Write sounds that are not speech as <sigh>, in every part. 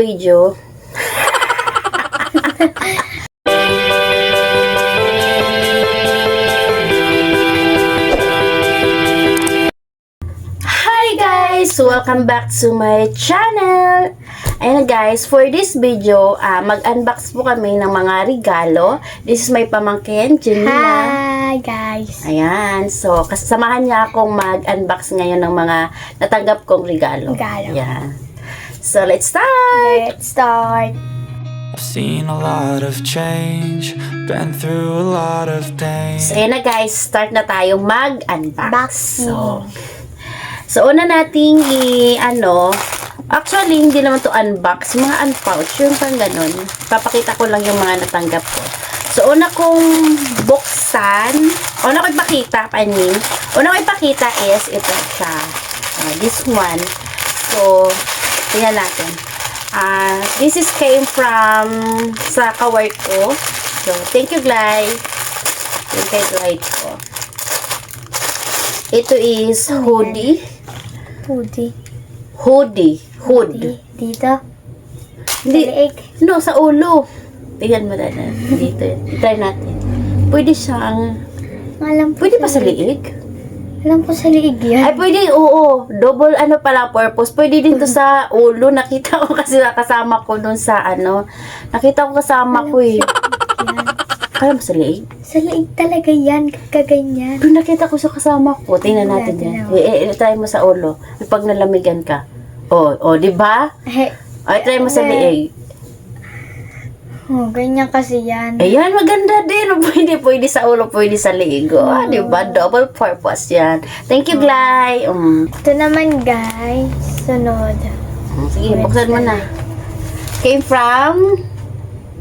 video, Hi guys! Welcome back to my channel! Ayan guys, for this video, ah, mag-unbox po kami ng mga regalo. This is my pamangkin, Janina. Hi guys. Ayan, so kasamahan niya akong mag-unbox ngayon ng mga natanggap kong regalo. Regalo. Yeah. So let's start! Let's start. I've seen a lot of change, been through a lot of pain. So ayan na guys, start na tayong mag-unbox. So, so una nating i ano, actually hindi naman to unbox, mga unpouch, yung pang ganun. Papakita ko lang yung mga natanggap ko. So una kong buksan, una ko ipakita, I mean, una ko ipakita is ito siya. Ah, this one. So, tingnan natin. Ah, this is came from sa kawork ko. So, thank you, Glay. Yung kay Glay ko. Ito is hoodie. Hoodie. Hoodie. Hood. Di- Dito. Hindi, no, sa ulo. Tingnan mo na dito. Try natin. Pwede siyang, Alam po pwede pa sa liig? Alam po sa liig Ay, yan. pwede, oo. Double ano pala purpose. Pwede din to sa <laughs> ulo. Nakita ko kasi kasama ko dun sa ano. Nakita ko kasama ko eh. Kaya mo sa liig? Sa liig talaga yan. Kaganyan. Pero nakita ko sa kasama ko. Tingnan natin yan. Eh, eh, try mo sa ulo. Pag nalamigan ka. Oh, oh, di ba? Eh, Ay, try mo sa liig. Oh, ganyan kasi yan. Ayan, maganda din. Pwede, pwede sa ulo, pwede sa liig. Oh, di ba? Double purpose yan. Thank you, Glay. Um, Ito naman guys. Sunod. sige, buksan mo na. Came from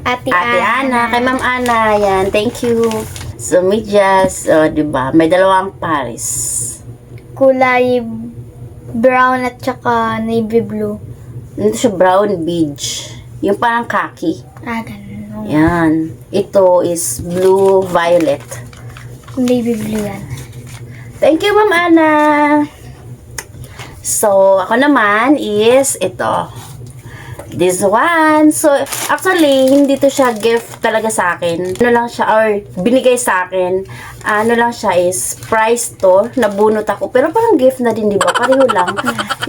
Ate, Ate Ana. Kay Ma'am Ana. Yan, thank you. So, medyas, oh, di ba? May dalawang Paris. Kulay brown at saka navy blue. Ito siya brown beige. Yung parang khaki. Ah, ganun. Yan. Ito is blue violet. Navy blue yan. Thank you, Ma'am Ana. So, ako naman is ito. This one. So, actually, hindi to siya gift talaga sa akin. Ano lang siya, or binigay sa akin. Ano lang siya is price to. Nabunot ako. Pero parang gift na din, di ba? Pareho lang.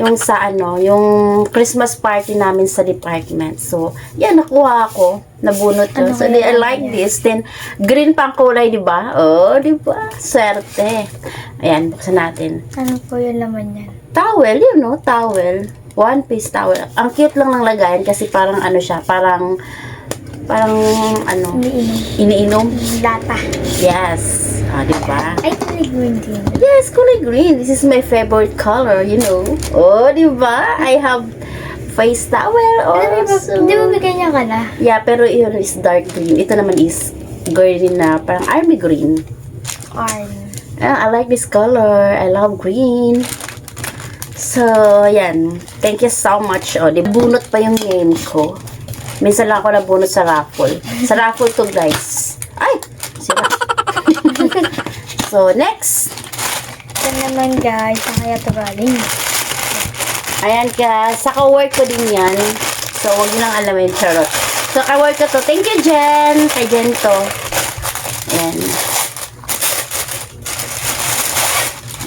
yung sa ano, yung Christmas party namin sa department. So, yan, nakuha ako. Nabunot yun. Ano so, I like yan? this. Then, green pang kulay, di ba? Oh, di ba? Swerte. Ayan, buksan natin. Ano po yung laman yan? Towel, yun no? Towel. One piece towel. Ang cute lang ng lagayan kasi parang ano siya, parang parang ano, Umiinom. iniinom. Lata. Yes. Ah, di ba? Ay, kulay green din. Yes, kulay green. This is my favorite color, you know. Oh, di ba? I have face towel also. di ba bigyan niya ka na? Yeah, pero yun is dark green. Ito naman is green na parang army green. Arm. Ah, I like this color. I love green. So, yan. Thank you so much. O, di bunot pa yung name ko. Minsan lang ako nabunot sa raffle. Sa raffle to, guys. Ay! Sira. <laughs> so, next. Ito naman guys, kaya ito galing? Ayan ka. Sa ka-work ko din yan. So, huwag nyo lang alamin. Charot. So, ka-work ko to. Thank you, Jen. Kay Jen to. Ayan.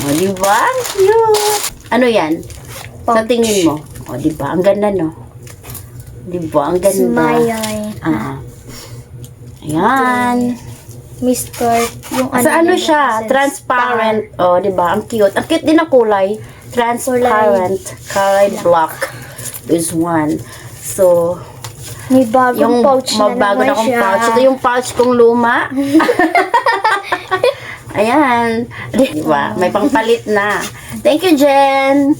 O, di ba? Ang Cute. Ano yan? Sa Pouch. tingin mo? O, di ba? Ang ganda, no? Di ba? Ang ganda. Smile. Ah. Ayan. Mister, yung ano Sa ano niya, siya? sa Transparent. O, di ba? Ang cute. Ang cute din ang kulay. Transparent. Kulay black. This one. So. May bagong yung pouch na naman na kong siya. pouch. Ito yung pouch kong luma. <laughs> Ayan. Di ba? May pangpalit na. Thank you, Jen.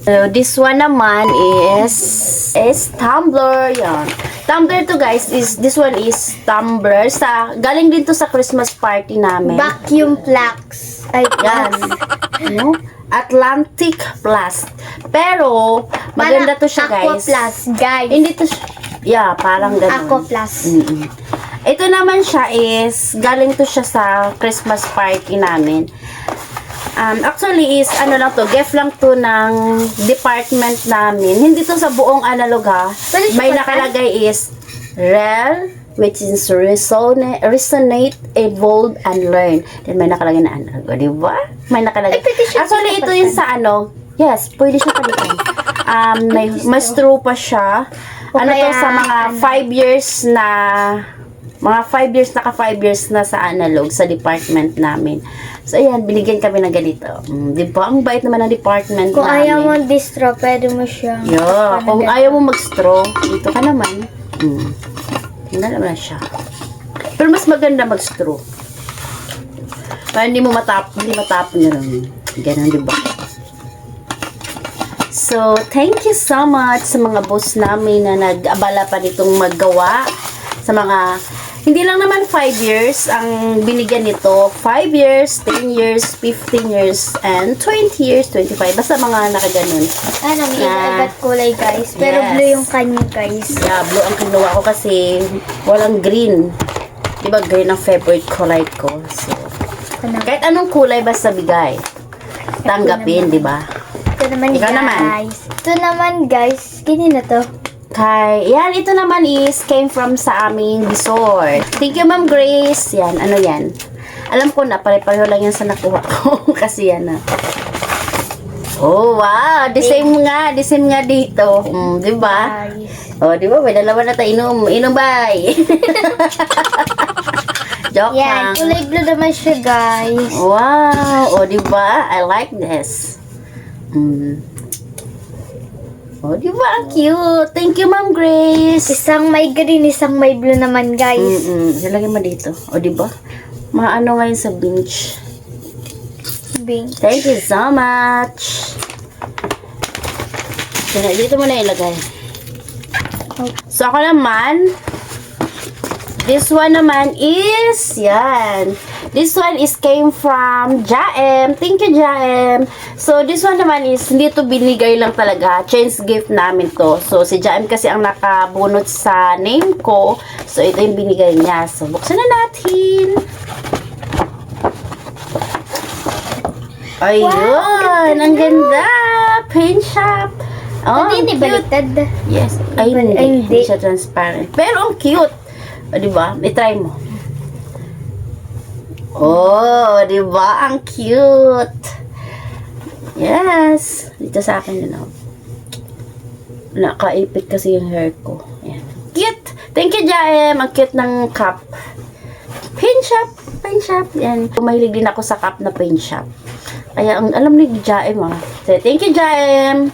So, this one naman is is tumbler. Yan. Tumbler to guys is this one is tumbler sa galing din to sa Christmas party namin. Vacuum flax. Ay, Yan. ano? Atlantic Plus. Pero maganda to siya, Aqua guys. Plus, guys. Hindi to siya. Yeah, parang ganun. Aqua Plus. Mm-mm. Ito naman siya is, galing to siya sa Christmas party namin. Um, actually is, ano lang to, gift lang to ng department namin. Hindi to sa buong analog ha. May nakalagay is, rel, which is resonate, resonate, evolve, and learn. Then may nakalagay na analog, di ba? May nakalagay. Ay, Actually, ito yung sa ano, yes, pwede siya palitan. Um, may, mas true pa siya. Ano to sa mga ano? 5 years na mga 5 years, naka 5 years na sa analog, sa department namin. So, ayan, binigyan kami ng ganito. Mm, di ba? Ang bait naman ng department Kung namin. ayaw mo distro, pwede mo siya. Yeah, kung ayaw mo mag-straw, dito ka naman. Mm. Tingnan naman siya. Pero mas maganda mag-straw. Para hindi mo matap, hindi matapon na lang. Ganun, di ba? So, thank you so much sa mga boss namin na nag-abala pa nitong maggawa. Sa mga, hindi lang naman 5 years ang binigyan nito. 5 years, 10 years, 15 years, and 20 years, 25. Basta mga nakaganon. Ano, may iba-iba't kulay, guys. Pero Yes. blue yung kanya, guys. Yeah, blue ang kinuha ko kasi walang green. Di ba green ang favorite kulay ko? So, Ano? kahit anong kulay basta bigay. Tanggapin, di ba? Ito naman, Ikaw guys. naman. Ito naman, guys. Ganyan na to. Kay, yan, ito naman is came from sa aming resort. Thank you, Ma'am Grace. Yan, ano yan? Alam ko na, pare-pareho lang yan sa nakuha ko. <laughs> kasi yan na. Oh, wow. The same nga. The same nga dito. Mm, di ba? Oh, di ba? May dalawa na tayo inom. Inom, bye. <laughs> Joke lang. Yan, kulay blue naman siya, guys. Wow! O, di ba? I like this. Mm. O, di ba? Ang cute. Thank you, Ma'am Grace. Isang may green, isang may blue naman, guys. Mm-mm. Ilagay mo dito. O, di ba? Maano ngayon sa beach. Bing. Thank you so much. Dito, dito mo na ilagay. So, ako naman, this one naman is, yan. This one is came from Jaem. Thank you, Jaem. So, this one naman is, hindi to binigay lang talaga. Change gift namin to. So, si Jaem kasi ang nakabunot sa name ko. So, ito yung binigay niya. So, buksan na natin. Ayun! ang ganda! Paint shop! Oh, yun, cute. ibaliktad? Yes. Ay, Ay, hindi. hindi. Hindi siya transparent. Pero ang cute. O, di ba? I-try mo. Oh, di ba? Ang cute. Yes. Dito sa akin oh. Nakaipit kasi yung hair ko. Ayan. Cute. Thank you, Jaem. Ang cute ng cup. Paint shop. Paint shop. Yan. Mahilig din ako sa cup na paint shop. Kaya, ang alam ni Jaem, ah. So, thank you, Jaem.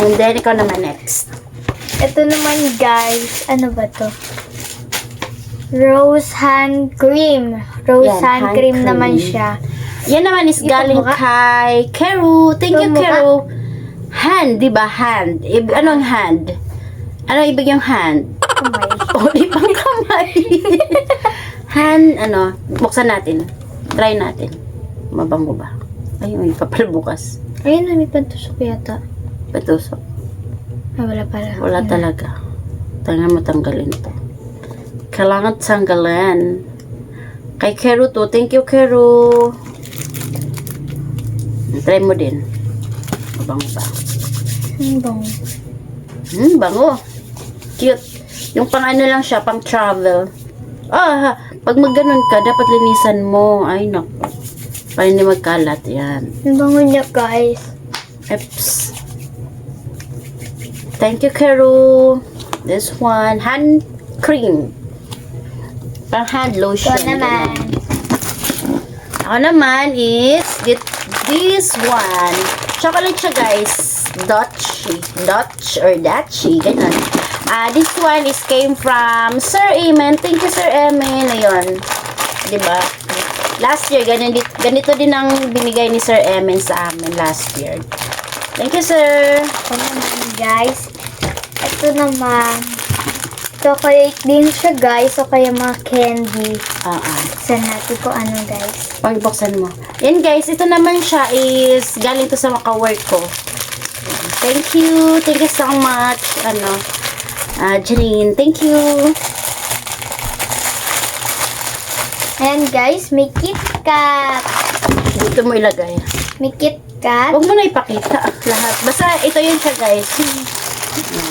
And then, ikaw naman next. Ito naman, guys. Ano ba to? Rose hand cream. Rose Yan, hand, hand cream, cream. naman siya. Yan naman is galing kay Keru. Thank you, Ipagmukha? Keru. Hand, di ba? Hand. Ib anong hand? Ano ibig yung hand? Kamay. O, di pang kamay. <laughs> hand, ano, buksan natin. Try natin. Mabango ba? Ay, may papal bukas. Ayun na, may pantusok yata. Patusok. Ay, wala pala. Wala Ayun. talaga. Tangan mo tanggalin to. Kailangan tanggalan. Kay Keru to. Thank you, Keru. Try mo din. Mabango ba? Ano bang? Hmm, bango. Cute. Yung pang ano lang siya, pang travel. Ah, pag magganon ka, dapat linisan mo. Ay, naku. Para hindi magkalat. Yan. Ang bango niya, guys. Eps. Thank you, Keru. This one, hand cream. Pang hand lotion. Ito naman. Ako naman is get this one. Chocolate siya, guys. Dutch. Dutch or Dutchy. Ganun. Ah, this one is came from Sir Eman. Thank you, Sir Eman. Ayun. Diba? Last year, ganito, ganito din ang binigay ni Sir Eman sa amin last year. Thank you, sir. Ito naman, guys. Ito naman. Chocolate din siya, guys. O kaya mga candy. Oo. Sa natin ko ano, guys. Pagbuksan mo. Yan guys, ito naman siya is galing to sa maka-work ko. Thank you. Thank you so much. Ano, ah Janine, thank you. Ayan, guys. May KitKat. Dito mo ilagay. May KitKat. Huwag mo na ipakita lahat. Basta ito yun siya guys. Hmm. <laughs>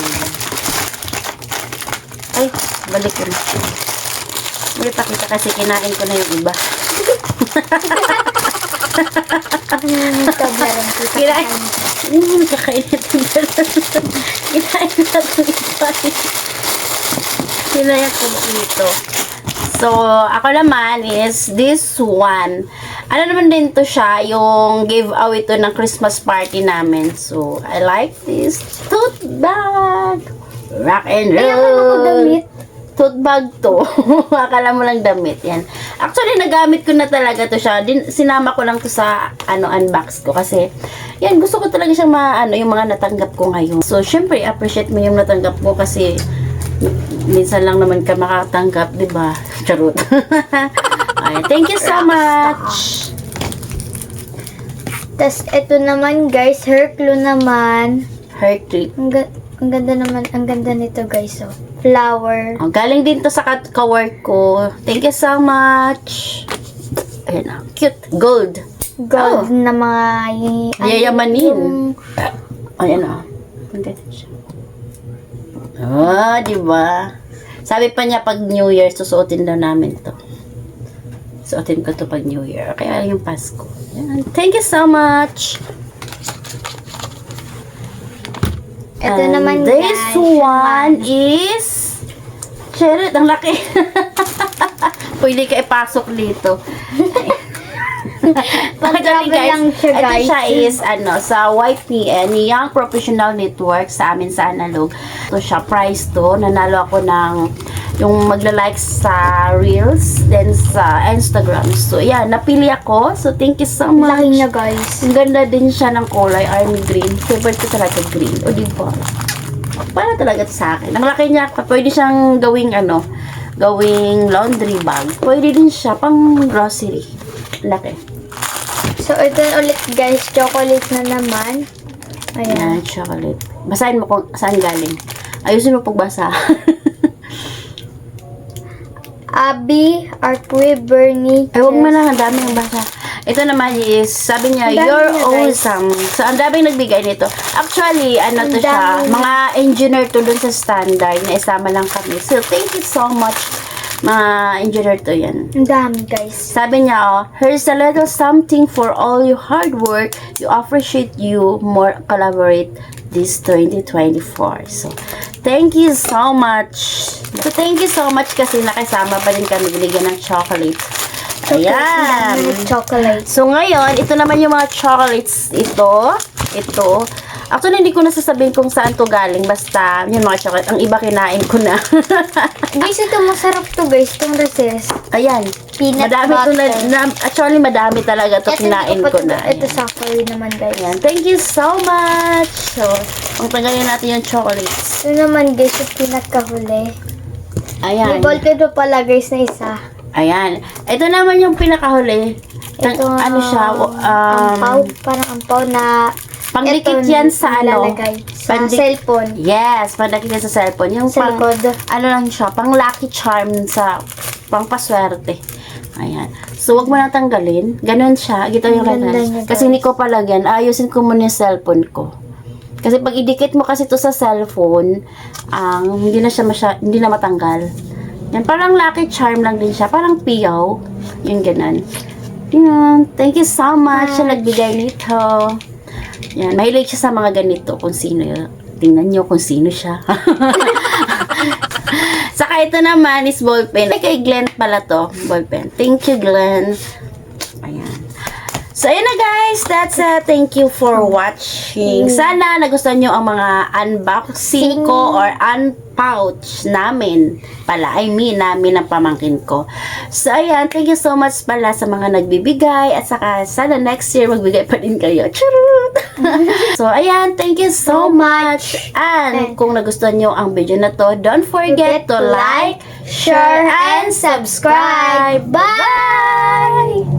Ay, balik ko na. May pakita kasi kinain ko na yung iba. Kinain. Hmm, kakain natin. Kinain natin iba. Kinain ko dito. So, ako naman is this one. Ano naman din to siya, yung giveaway to ng Christmas party namin. So, I like this tote bag. Rock and roll. Ay, akala ko damit. Tote bag to. <laughs> Akala mo lang damit. Yan. Actually, nagamit ko na talaga to siya. Din, sinama ko lang to sa ano unbox ko kasi yan, gusto ko talaga siyang ma, ano, yung mga natanggap ko ngayon. So, syempre, appreciate mo yung natanggap ko kasi minsan lang naman ka makatanggap, di ba? <laughs> Charot. <laughs> Ay, thank you so much. Tapos, ito naman guys, hair glue naman. Heart clip. Ang, ang ganda naman, ang ganda nito guys, oh. Flower. Oh, galing din to sa kat- ka-work ko. Thank you so much. Ayan na. Cute. Gold. Gold Oh. na mga... Yayamanin. yung- Ayan na. Ang ganda siya. Oh, di ba? Sabi pa niya pag New Year, susuotin daw namin to. Suotin ko to pag New Year. Kaya yung Pasko. Ayan. Thank you so much. Ito And naman this guys. one is... Charot, ang laki. <laughs> Pwede ka ipasok dito. <laughs> <laughs> Pagkabi lang siya, Ito guys. siya is ano, sa YPN, Young Professional Network sa amin sa Analog. Ito siya, prize to. Nanalo ako ng yung magla-like sa Reels, then sa Instagram. So, yeah, napili ako. So, thank you so much. Laki niya guys. Ang ganda din siya ng kulay, army green. Favorite ko talaga green. O, di ba? Para talaga sa akin. Ang laki niya, pwede siyang gawing ano, gawing laundry bag. Pwede din siya pang grocery. Laki. So, ito ulit guys, chocolate na naman. Ayan, Ayan. chocolate. Basahin mo kung saan galing. Ayusin mo pagbasa. <laughs> Abby, Artwe, Bernie. Ay, huwag mo na. Ang dami ng basa. Ito naman is, sabi niya, Ang dami you're niya, guys. awesome. So, ang daming nagbigay nito. Actually, ano Ang to siya, dami. mga engineer to dun sa standard na isama lang kami. So, thank you so much, mga engineer to yan. Ang dami guys. Sabi niya, oh, here's a little something for all your hard work. You appreciate you more collaborate this 2024. So, thank you so much. So, thank you so much kasi nakasama pa din kami binigyan ng chocolate. Ayan. chocolate. So, ngayon, ito naman yung mga chocolates. Ito, ito. Actually, hindi ko nasasabihin kung saan to galing. Basta, yung mga chocolate. Ang iba kinain ko na. <laughs> guys, ito masarap to guys, itong recess. Ayan. Peanut madami to na, butter. na- actually, madami talaga to Ito, kinain ito, ko na. Ito Ayan. sa curry naman guys. Ayan. Thank you so much. So, ang tanggalin natin yung chocolates. Ito naman guys, yung pinatkahuli. Ayan. May volcano pala guys na isa. Ayan. Ito naman yung pinakahuli. Ito, ano siya? ampaw, Um, parang ampaw na pangdikit ito, yan sa ano? Sa Pandik- cellphone. Yes, pandakit yan sa cellphone. Yung Sa pang, ano lang siya, pang lucky charm sa, pang paswerte. Ayan. So, wag mo na tanggalin. Ganon siya. Gito yung niya, Kasi hindi ko palagyan. Ayusin ko muna yung cellphone ko. Kasi pag idikit mo kasi to sa cellphone, ang hindi na siya masya, hindi na matanggal. Yan, parang lucky charm lang din siya. Parang piyaw. Yung ganon. Yan. Thank you so much sa nagbigay nito. Yan. Mahilig siya sa mga ganito. Kung sino. Tingnan nyo kung sino siya. <laughs> Saka ito naman is ballpen. Ay, kay Glenn pala to. Ballpen. Thank you, Glenn. Ayan. So, ayun na guys. That's it. Thank you for watching. Sana nagustuhan nyo ang mga unboxing ko or unpouch namin pala. I mean, namin ang pamangkin ko. So, ayan. Thank you so much pala sa mga nagbibigay. At saka, sana next year magbigay pa din kayo. Charot! <laughs> so, ayan. Thank you so, much. And, and kung nagustuhan nyo ang video na to, don't forget to like, share, and subscribe. Bye! Bye!